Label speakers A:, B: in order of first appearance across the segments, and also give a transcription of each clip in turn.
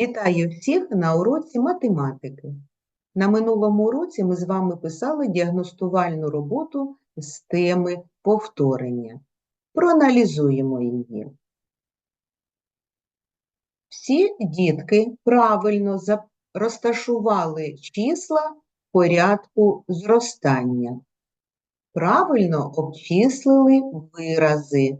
A: Вітаю всіх на уроці математики. На минулому уроці ми з вами писали діагностувальну роботу з теми повторення. Проаналізуємо її. Всі дітки правильно розташували числа в порядку зростання. Правильно обчислили вирази.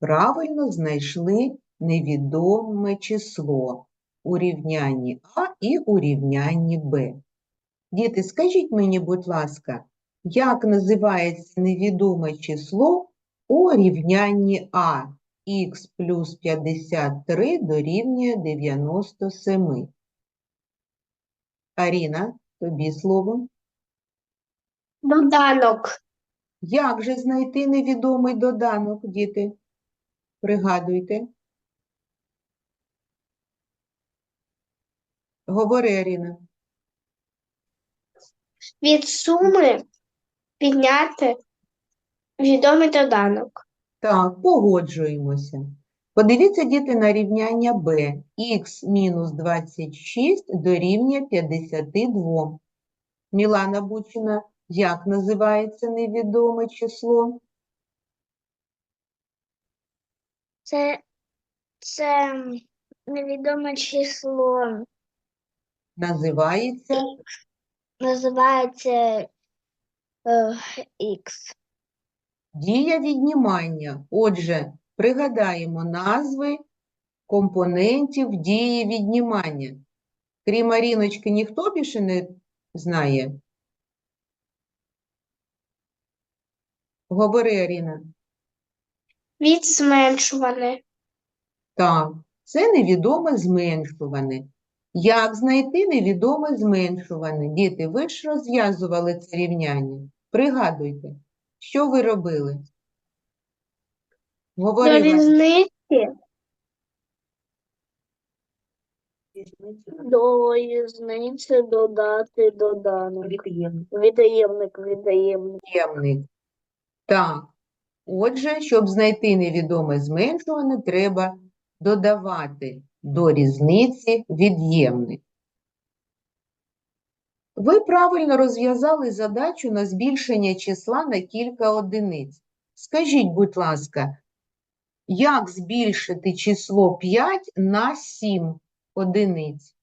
A: Правильно знайшли невідоме число у рівнянні А і у рівнянні Б. Діти, скажіть мені, будь ласка, як називається невідоме число у рівнянні А? Х плюс 53 дорівнює 97. Аріна, тобі слово.
B: Доданок.
A: Як же знайти невідомий доданок, діти? Пригадуйте. Говори, Аріна.
B: Від суми підняти відомий доданок.
A: Так, погоджуємося. Подивіться, діти, на рівняння b. х мінус 26 дорівнює 52. Мілана Бучина, як називається невідоме число?
B: Це, це невідоме число.
A: Називається
B: Називається е, Х.
A: дія віднімання. Отже, пригадаємо назви компонентів дії віднімання. Крім Аріночки, ніхто більше не знає? Говори, Аріна.
B: Від зменшуване.
A: Так, це невідоме зменшуване. Як знайти невідоме зменшуване? Діти, ви ж розв'язували це рівняння. Пригадуйте, що ви робили?
B: До
A: Говори, Ваня.
B: різниці. До різниці додати доданок. Від'ємник, від'ємник.
A: Від'ємник. Так. Отже, щоб знайти невідоме зменшуване, треба додавати до різниці від'ємник. Ви правильно розв'язали задачу на збільшення числа на кілька одиниць. Скажіть, будь ласка, як збільшити число 5 на 7 одиниць?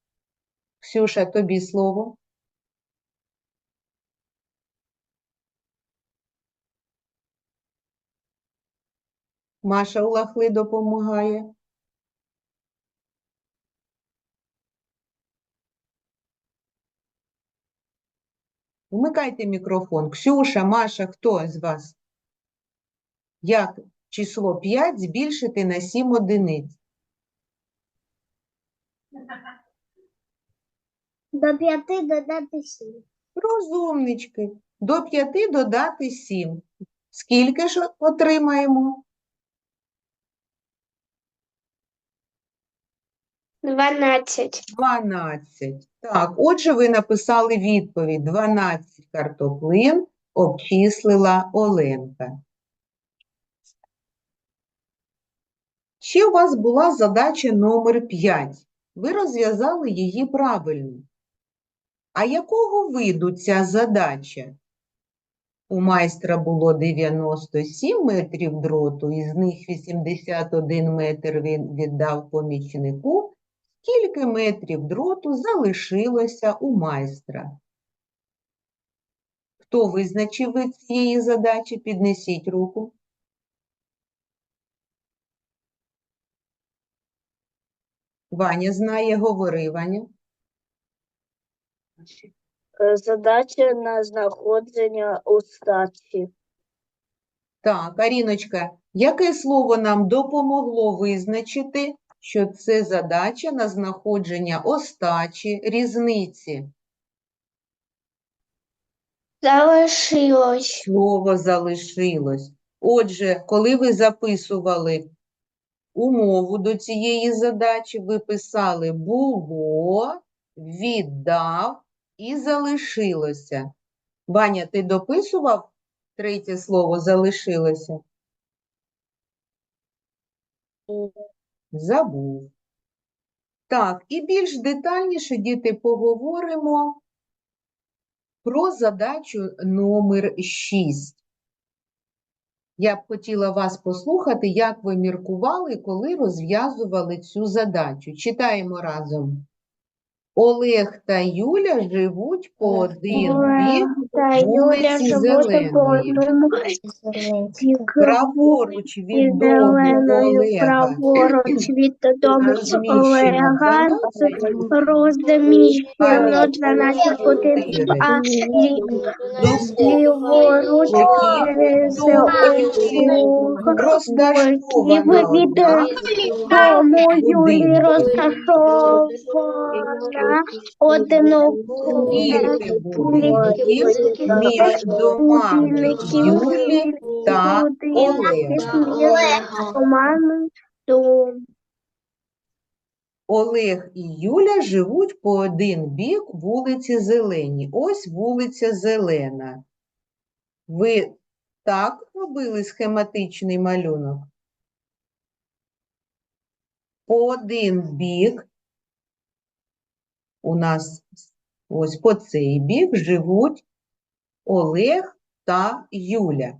A: Ксюша, тобі слово. Маша Улахли допомагає. Вмикайте мікрофон. Ксюша, Маша, хто з вас? Як число 5 збільшити на 7 одиниць?
B: До п'яти додати сім.
A: Розумнички. До 5 додати 7. Скільки ж отримаємо?
B: Дванадцять.
A: 12. Так, отже, ви написали відповідь. 12 картоплин обчислила Оленка. Ще у вас була задача номер 5. Ви розв'язали її правильно. А якого виду ця задача? У майстра було 97 метрів дроту, із них 81 метр він віддав помічнику. Скільки метрів дроту залишилося у майстра? Хто визначив вид цієї задачі? Піднесіть руку. Ваня знає, говори, Ваня.
B: Е, Задача на знаходження остачі.
A: Так, Аріночка, яке слово нам допомогло визначити, що це задача на знаходження остачі, різниці?
B: Залишилось.
A: Слово залишилось. Отже, коли ви записували умову до цієї задачі, ви писали було, віддав і залишилося. Ваня, ти дописував третє слово залишилося? Забув. Так, і більш детальніше, діти, поговоримо про задачу номер 6. Я б хотіла вас послухати, як ви міркували, коли розв'язували цю задачу. Читаємо разом. Олег та Юля живуть по один бік
B: Та Юля
A: вулиці
B: живуть
A: Зеленої.
B: одному
A: праворуч від дому Олега.
B: праворуч від дому
A: Розміщено
B: Олега.
A: 12
B: розміщено 12 будинків, а лі- ліворуч з обох
A: Розташована
B: від дому Юлі розташована
A: між домами Юлі та Олега. Олег і Юля живуть по один бік вулиці Зелені. Ось вулиця Зелена. Ви так робили схематичний малюнок? По один бік у нас ось по цей бік живуть Олег та Юля.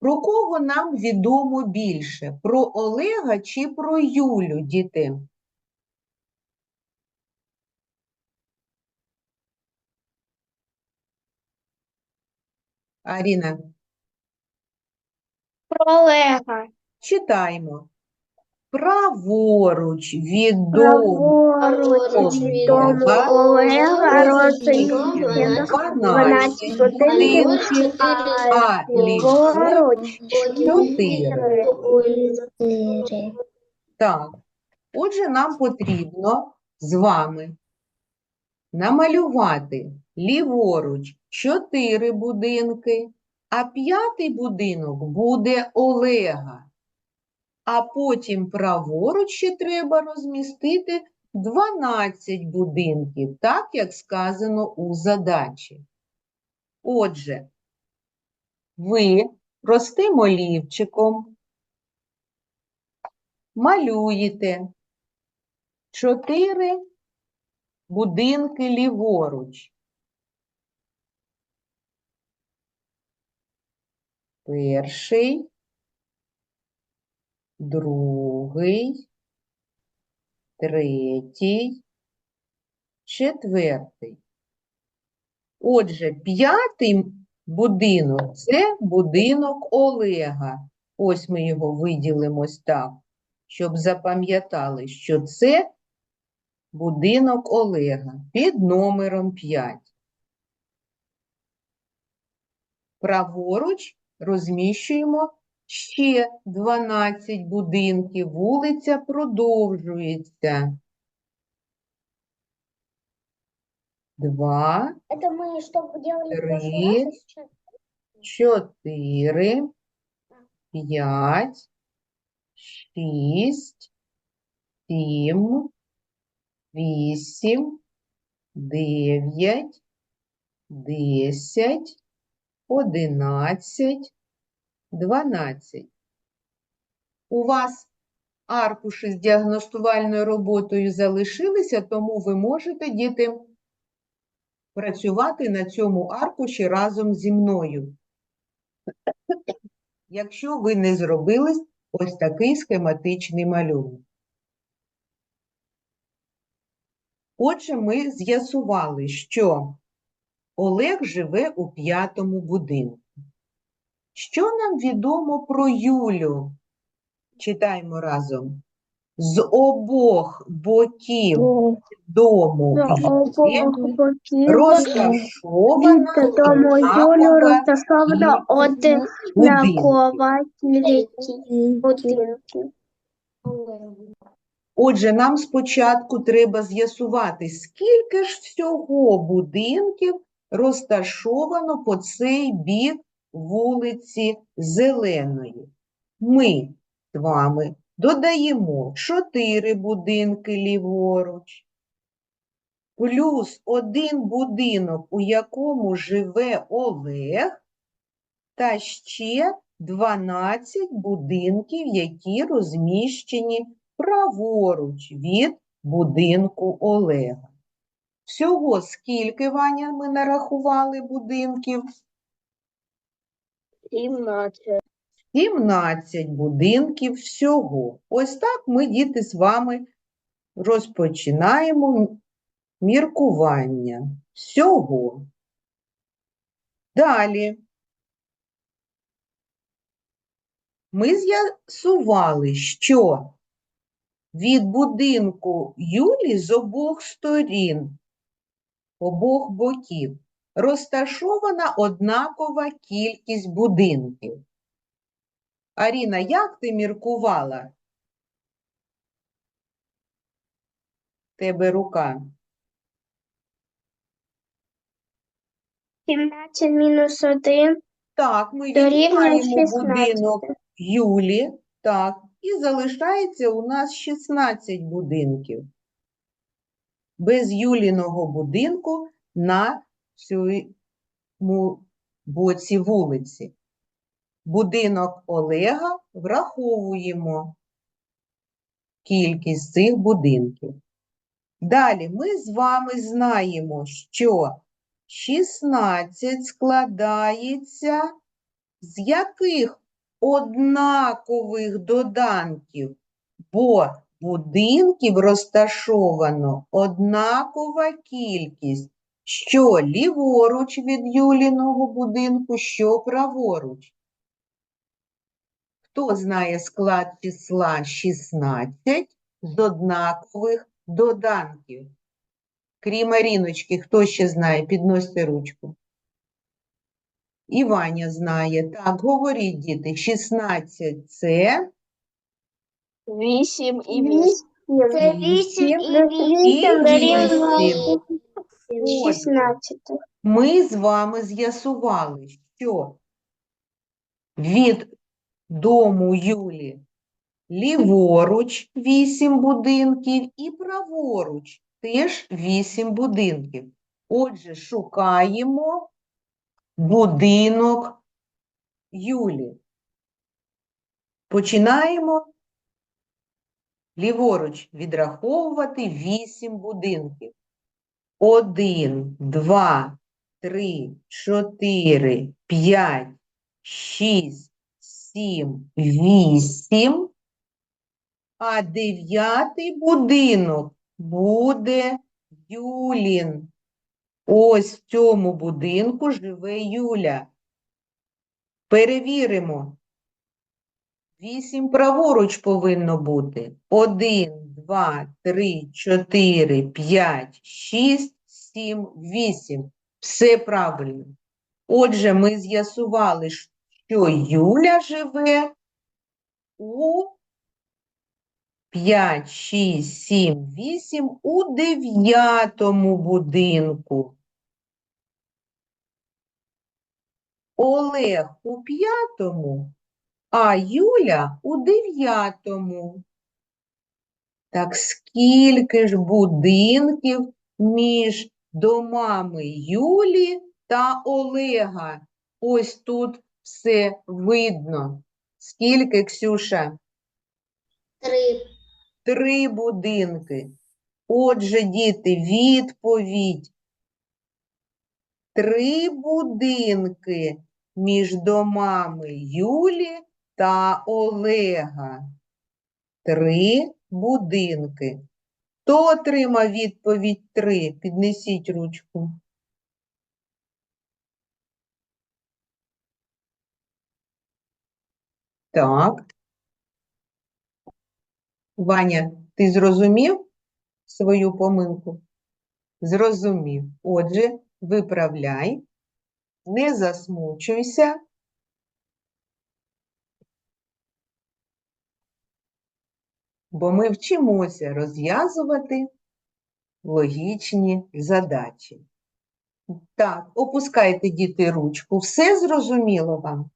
A: Про кого нам відомо більше? Про Олега чи про Юлю, діти? Аріна,
B: Про Олега.
A: читаємо. Праворуч від дому.
B: Праворуч від дому.
A: Олега
B: Олега
A: розміщено
B: розміщено
A: 12
B: 12 будинків,
A: а
B: ліворуч
A: 4. Так, отже, нам потрібно з вами намалювати ліворуч 4 будинки, а п'ятий будинок буде Олега. А потім праворуч ще треба розмістити 12 будинків, так як сказано у задачі. Отже, ви простим олівчиком малюєте 4 будинки ліворуч. Перший, другий, третій, четвертий. Отже, п'ятий будинок це будинок Олега. Ось ми його виділимо так, щоб запам'ятали, що це будинок Олега під номером 5. Праворуч розміщуємо ще 12 будинків. Вулиця продовжується. Два,
B: Это мы что делали
A: в прошлый раз, чотири, п'ять, шість, сім, вісім, дев'ять, десять, одинадцять, дванадцять. У вас аркуші з діагностувальною роботою залишилися, тому ви можете, діти, працювати на цьому аркуші разом зі мною. Якщо ви не зробили ось такий схематичний малюнок. Отже, ми з'ясували, що Олег живе у п'ятому будинку. Що нам відомо про Юлю? Читаємо разом. З обох боків дому розташована
B: дому Юлю
A: однакова
B: розташовано однакова будинків.
A: Отже, нам спочатку треба з'ясувати, скільки ж всього будинків розташовано по цей бік вулиці Зеленої. Ми з вами додаємо 4 будинки ліворуч, плюс один будинок, у якому живе Олег, та ще 12 будинків, які розміщені праворуч від будинку Олега. Всього скільки, Ваня, ми нарахували будинків?
B: 17.
A: 17 будинків всього. Ось так ми, діти, з вами розпочинаємо міркування всього. Далі. Ми з'ясували, що від будинку Юлі з обох сторін, обох боків, розташована однакова кількість будинків. Аріна, як ти міркувала? Тебе рука.
B: 17 мінус 1
A: Так, ми віднімаємо
B: 16.
A: будинок Юлі, так, і залишається у нас 16 будинків. Без Юліного будинку на цьому боці вулиці. Будинок Олега враховуємо кількість цих будинків. Далі ми з вами знаємо, що 16 складається з яких однакових доданків, бо будинків розташовано однакова кількість, що ліворуч від Юліного будинку, що праворуч. Хто знає склад числа 16 з однакових доданків? Крім Аріночки, хто ще знає? Підносьте ручку. І Ваня знає. Так, говоріть, діти, 16 – це
B: 8 і
A: 8.
B: 8.
A: Це
B: вісім
A: вісім
B: і 8
A: і
B: дорівнює
A: вісім.
B: 16.
A: ми з вами з'ясували, що від дому Юлі ліворуч 8 будинків і праворуч теж 8 будинків. Отже, шукаємо будинок Юлі. Починаємо ліворуч відраховувати 8 будинків. 1, 2, 3, 4, 5, 6, 7, 8. А дев'ятий будинок буде Юлін. Ось в цьому будинку живе Юля. Перевіримо. Вісім праворуч повинно бути. Один, два, три, чотири, п'ять, шість, сім, вісім. Все правильно. Отже, ми з'ясували, що Юля живе у 5, 6, 7, 8 у дев'ятому будинку. Олег у п'ятому, а Юля у дев'ятому. Так скільки ж будинків між домами Юлі та Олега? Ось тут все видно. Скільки, Ксюша?
B: Три.
A: Три будинки. Отже, діти, відповідь. Три будинки між домами Юлі та Олега. Три будинки. Хто отримав відповідь три? Піднесіть ручку. Так. Ваня, ти зрозумів свою помилку? Зрозумів. Отже, виправляй, не засмучуйся. Бо ми вчимося розв'язувати логічні задачі. Так, опускайте, діти, ручку. Все зрозуміло вам?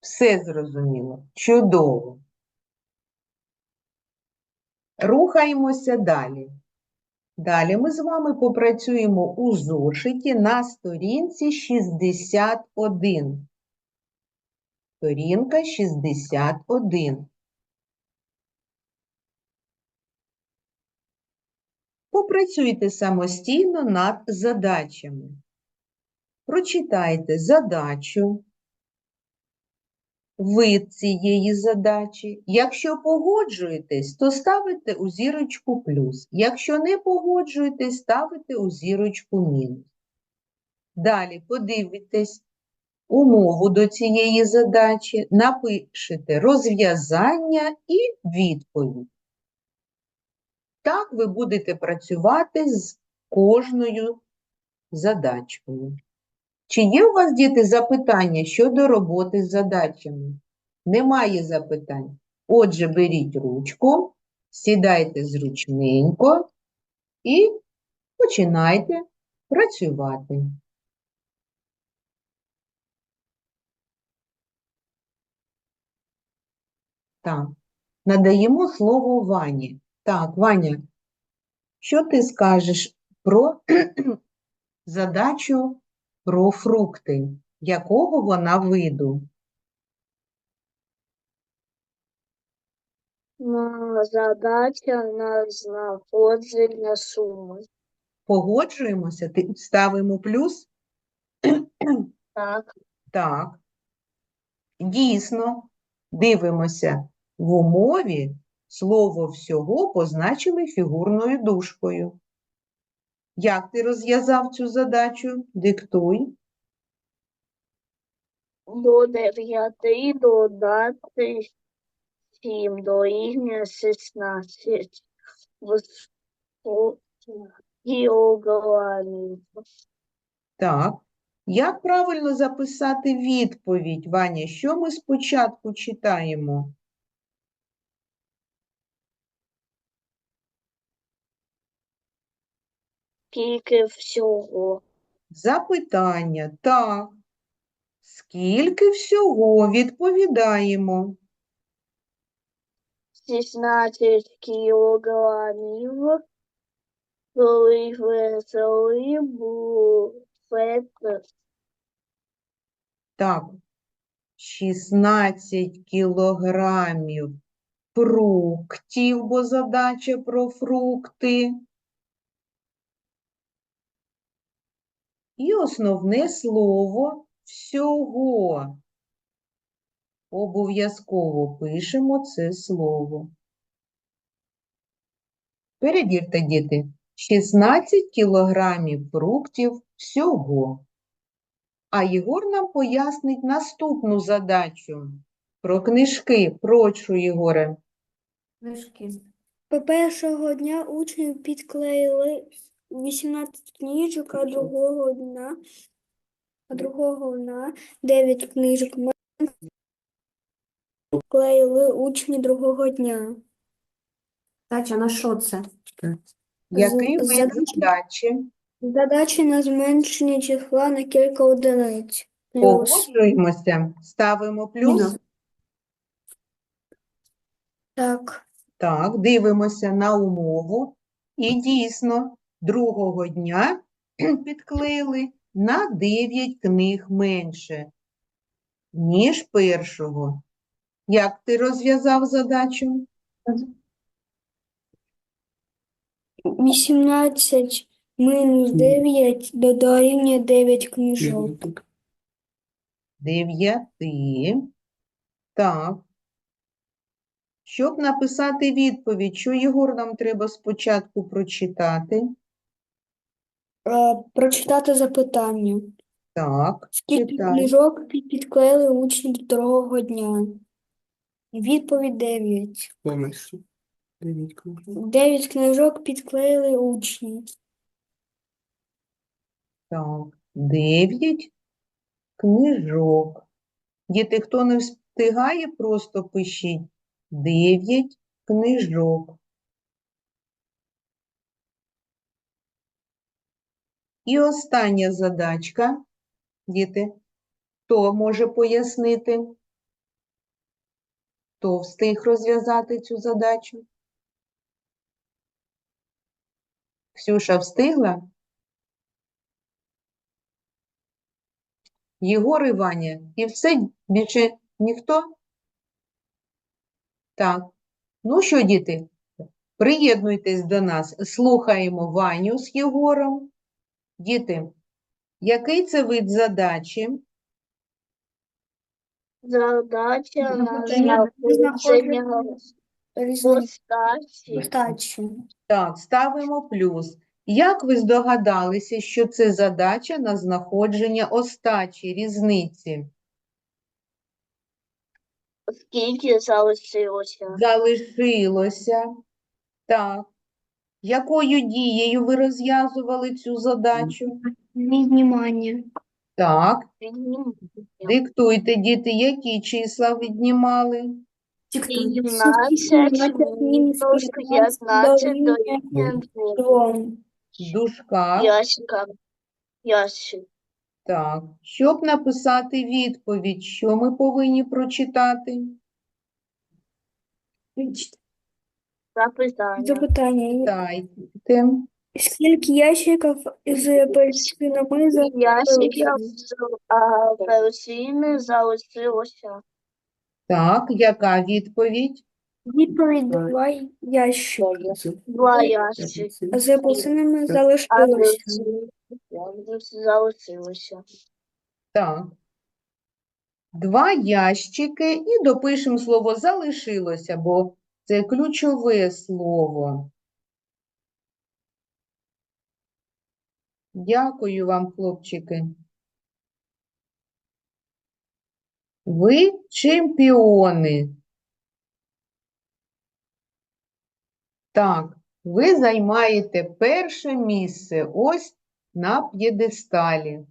A: Все зрозуміло. Чудово. Рухаємося далі. Далі ми з вами попрацюємо у зошиті на сторінці 61. Сторінка 61. Попрацюйте самостійно над задачами. Прочитайте задачу, вид цієї задачі. Якщо погоджуєтесь, то ставите у зірочку плюс. Якщо не погоджуєтесь, ставите у зірочку мінус. Далі подивитесь умову до цієї задачі, напишете розв'язання і відповідь. Так ви будете працювати з кожною задачкою. Чи є у вас, діти, запитання щодо роботи з задачами? Немає запитань. Отже, беріть ручку, сідайте зручненько і починайте працювати. Так, надаємо слово Вані. Так, Ваня, що ти скажеш про задачу про фрукти? Якого вона виду?
B: Задача на знаходження суми.
A: Погоджуємося? Ти ставимо плюс?
B: Так.
A: Так. Дійсно, дивимося в умові слово всього позначили фігурною дужкою. Як ти розв'язав цю задачу? Диктуй.
B: До дев'яти додати сім дорівнює шістнадцять кілограмів.
A: Так. Як правильно записати відповідь, Ваня? Що ми спочатку читаємо?
B: Скільки всього?
A: Запитання. Так. Скільки всього відповідаємо?
B: 16 кілограмів коли веселий буфет
A: Так. 16 кілограмів фруктів, бо задача про фрукти. І основне слово всього. Обов'язково пишемо це слово. Перевірте, діти. 16 кілограмів фруктів всього. А Єгор нам пояснить наступну задачу про книжки. Прошу, Єгоре.
C: Книжки.
D: Першого дня учні підклеїли 18 книжок, а другого дня, а другого дня 9 книжок ми клеїли учні другого дня.
C: Тача, на що це?
A: Який вид задачі?
D: Задачі на зменшення числа на кілька одиниць. Плюс.
A: Погоджуємося. Ставимо плюс.
C: Мінус.
D: Так.
A: Так, дивимося на умову. І дійсно, другого дня підклеїли на 9 книг менше, ніж першого. Як ти розв'язав задачу?
D: 18 мінус 9 дорівнює 9 книжок.
A: 9. Так. Щоб написати відповідь, що Єгор нам треба спочатку прочитати?
D: Е, Прочитати запитання.
A: Так,
D: Скільки
A: читай.
D: книжок під- підклеїли учні до другого дня? Відповідь 9.
C: Повністю. Дев'ять книжок.
D: 9 книжок підклеїли учні.
A: Так, 9 книжок. Діти, хто не встигає, просто пишіть 9 книжок. І остання задачка. Діти, хто може пояснити? Хто встиг розв'язати цю задачу? Ксюша встигла? Єгор і Ваня, і все більше Ніхто? Так. Ну що, діти, приєднуйтесь до нас. Слухаємо Ваню з Єгором. Діти, який це вид задачі?
B: Задача на
D: Знаходження-.
A: Так, ставимо плюс. Як ви здогадалися, що це задача на знаходження остачі, різниці?
B: Скільки залишилося?
A: Залишилося. Так. Якою дією ви розв'язували цю задачу?
D: Віднімання.
A: Так,
B: Віднімання.
A: диктуйте, діти, які числа віднімали?
C: Диктуй.
B: 17 мінус 15 дорівнює двом.
D: Двом.
A: В дужках.
B: Ящика. Ящик.
A: Так. Щоб написати відповідь, що ми повинні прочитати?
B: Запитання.
D: Запитання.
A: Читайте.
D: Скільки ящиків з апельсинами за
B: Ящиків з апельсини залишилося.
A: Так, яка відповідь?
D: відповідь два ящики.
B: Два ящики.
D: А з апельсинами залишилося.
B: Залишилося.
A: Так. Два ящики і допишемо слово залишилося, бо це ключове слово. Дякую вам, хлопчики. Ви чемпіони. Так, ви займаєте перше місце ось на п'єдесталі.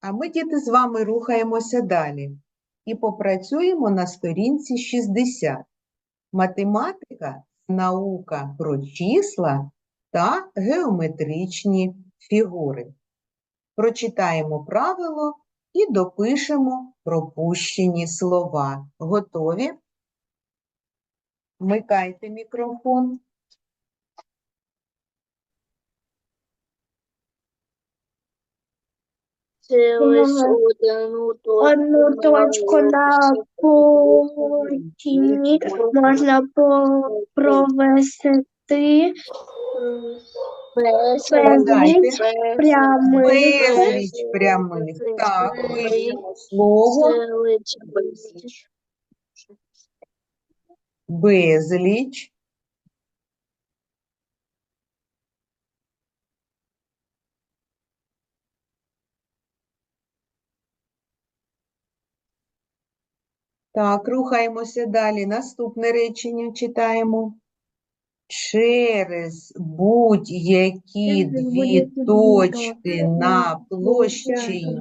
A: А ми, діти, з вами рухаємося далі і попрацюємо на сторінці 60. Математика – наука про числа та геометричні фігури. Прочитаємо правило і допишемо пропущені слова. Готові? Вмикайте мікрофон.
B: Одну точку.
D: Одну точку на полотні можна провести
A: Згадайте.
D: прямих
A: Безліч прямих. Так, слово безліч. Так, рухаємося далі. Наступне речення читаємо. Через будь-які дві точки на площині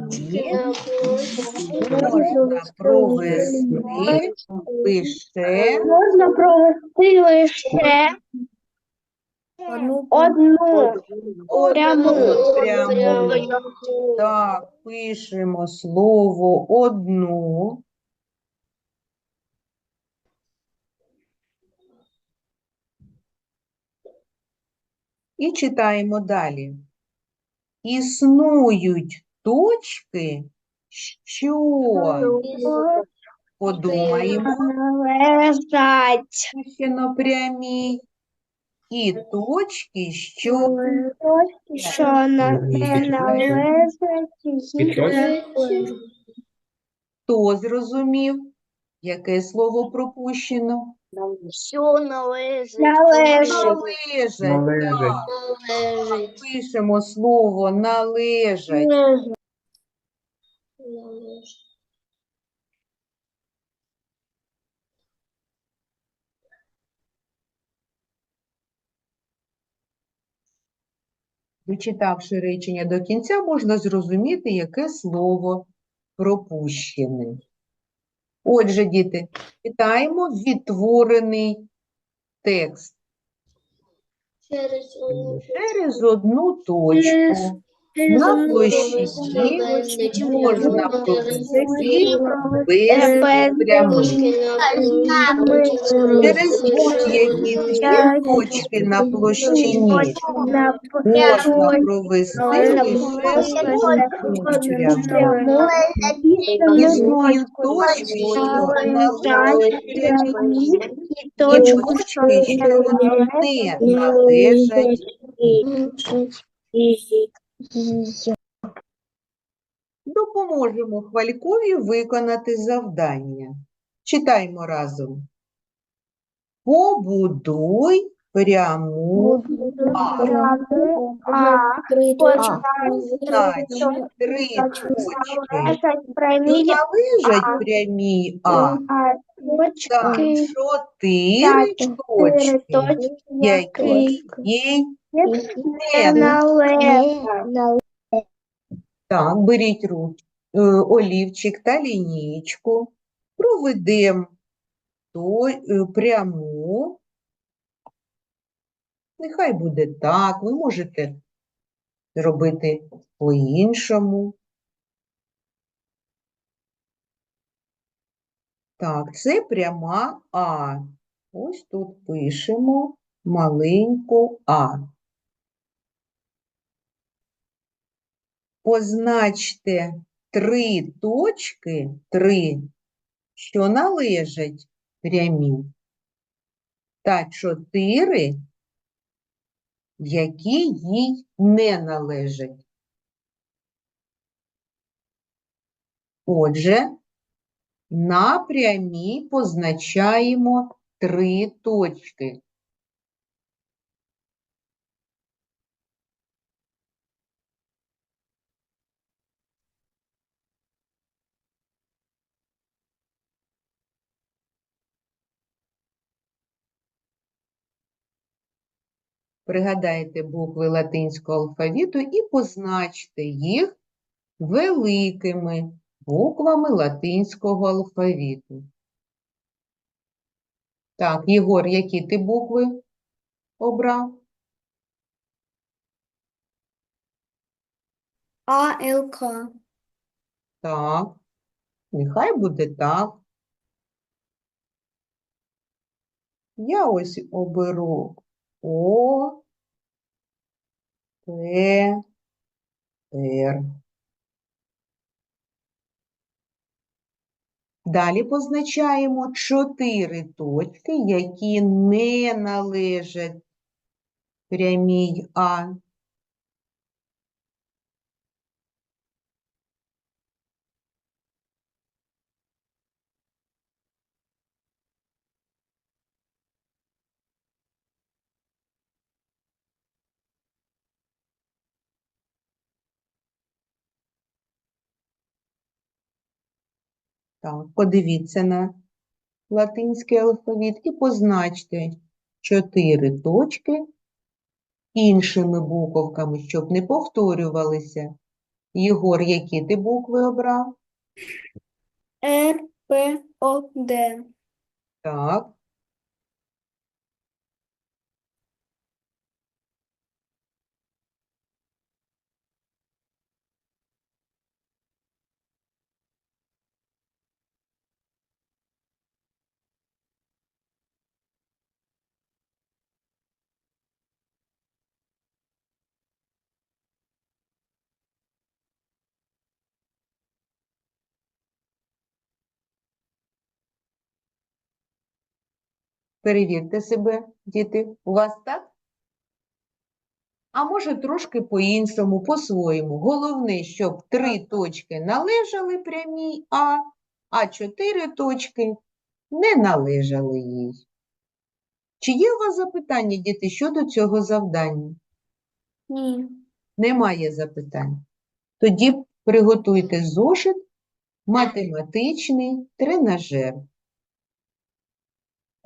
D: Можна
A: провести лише
D: Можна провести лише одну
B: Одну
A: одну
B: пряму.
A: пряму. Так, пишемо слово одну. І читаємо далі. Існують точки, що подумаємо,
D: лежать.
A: пишено прямі, і точки, що
D: Що на не належать
A: хто зрозумів, яке слово пропущено?
B: Що належить.
D: Належить.
A: Належать.
E: Належать.
A: так.
B: Належить.
A: Пишемо слово належать. Дочитавши речення до кінця, можна зрозуміти, яке слово пропущене. Отже, діти, читаємо відтворений текст.
B: Через
A: Через одну точку На площі можна провести без прямих. Через будь-які дві точки на площині можна провести лише пряму. Існують точки, що належать і точки, що не належать. Допоможемо Хвалькові виконати завдання. Читаємо разом. Побудуй пряму
D: Три точки.
A: Три точки,
B: Прямі
A: А, та
B: точки.
A: чотири точки, які їй не. Так, беріть руч, е, олівчик та лінійку, проведемо то, е, пряму. Нехай буде так, ви можете зробити по-іншому. Так, це пряма А. Ось тут пишемо маленьку А. Позначте три точки, три, що належать прямій, та чотири, які їй не належать. Отже, на прямій позначаємо три точки. Пригадайте букви латинського алфавіту і позначте їх великими буквами латинського алфавіту. Так, Єгор, які ти букви обрав?
D: А, Л, К.
A: Так, нехай буде так. Я ось оберу О, П, Р. Далі позначаємо чотири точки, які не належать прямій А. Так, подивіться на латинський алфавіт і позначте чотири точки іншими буковками, щоб не повторювалися. Єгор, які ти букви обрав?
D: Р, П, О, Д.
A: Так. Перевірте себе, діти. У вас так? А може трошки по-іншому, по-своєму. Головне, щоб три точки належали прямій А, а чотири точки не належали їй. Чи є у вас запитання, діти, щодо цього завдання?
D: Ні.
A: Немає запитань. Тоді приготуйте зошит математичний тренажер.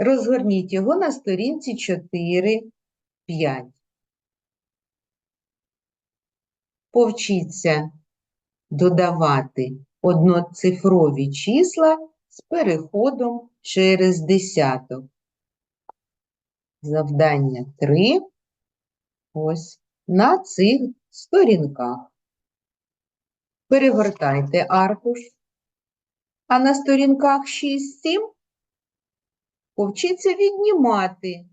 A: Розгорніть його на сторінці 4-5. Повчіться додавати одноцифрові числа з переходом через десяток. Завдання 3. Ось на цих сторінках. Перегортайте аркуш. А на сторінках 6-7 повчіться віднімати